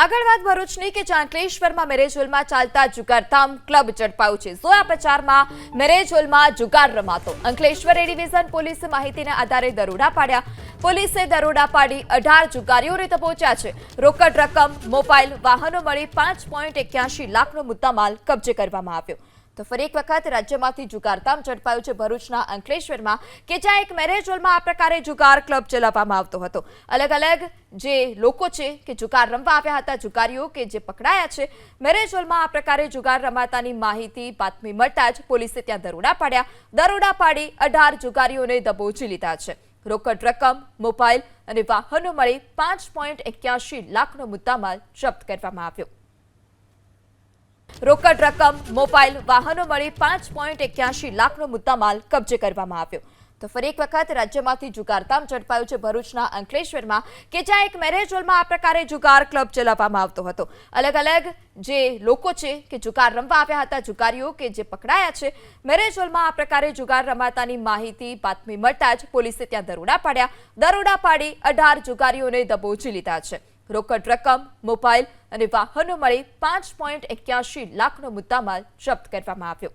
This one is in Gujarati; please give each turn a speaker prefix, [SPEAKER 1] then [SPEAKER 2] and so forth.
[SPEAKER 1] આગળ વાત ભરૂચની કે ચાંકલેશ્વરમાં મેરેજ હોલમાં ચાલતા જુગારધામ ક્લબ ઝડપાયું છે. સોયા પ્રચારમાં મેરેજ હોલમાં જુગાર રમાતો? અંકલેશ્વર એ ડિવિઝન પોલીસે માહિતીના આધારે દરોડા પાડ્યા. પોલીસે દરોડા પાડી અઢાર જુગારીઓને પહોંચ્યા છે. રોકડ રકમ, મોબાઈલ, વાહનો મળી પાંચ પોઈન્ટ એક્યાસી લાખનો મુદ્દામાલ કબજે કરવામાં આવ્યો. તો ફરી એક વખત રાજ્યમાંથી જુગારધામ ઝડપાયું છે ભરૂચના અંકલેશ્વરમાં, કે જ્યાં એક મેરેજ હોલમાં આ પ્રકારે જુગાર ક્લબ ચલાવવામાં આવતો હતો. અલગ અલગ જે લોકો છે કે જુગાર રમવા આવ્યા હતા, જુગારીઓ કે જે પકડાયા છે, મેરેજ હોલમાં આ પ્રકારે જુગાર રમાતાની માહિતી, બાતમી મળતા જ પોલીસે ત્યાં દરોડા પાડ્યા. દરોડા પાડી અઢાર જુગારીઓને દબોચી લીધા છે. રોકડ રકમ, મોબાઈલ અને વાહનો મળી પાંચ પોઈન્ટ એક્યાસી લાખનો મુદ્દામાલ જપ્ત કરવામાં આવ્યો. રોકડ રકમ, મોબાઈલ, વાહનો મળી પાંચ પોઈન્ટ એક્યાસી લાખનો મુદ્દામાલ કબજે કરવામાં આવ્યો. તો ફરી એક વખત રાજ્યમાંથી જુગારધામ ઝડપાયું છે ભરૂચના અંકલેશ્વરમાં, કે જ્યાં એક મેરેજ હોલમાં આ પ્રકારે જુગાર ક્લબ ચલાવવામાં આવતો હતો. અલગ અલગ જે લોકો છે કે જુગાર રમવા આવ્યા હતા, જુગારીઓ કે જે પકડાયા છે, મેરેજ હોલમાં આ પ્રકારે જુગાર રમાતાની માહિતી, બાતમી મળતા જ પોલીસે ત્યાં દરોડા પાડ્યા. દરોડા પાડી અઢાર જુગારીઓને દબોચી લીધા છે. રોકડ રકમ મોબાઈલ અને વાહનો મળી પાંચ પોઈન્ટ એક્યાસી લાખનો મુદ્દામાલ જપ્ત કરવામાં આવ્યો.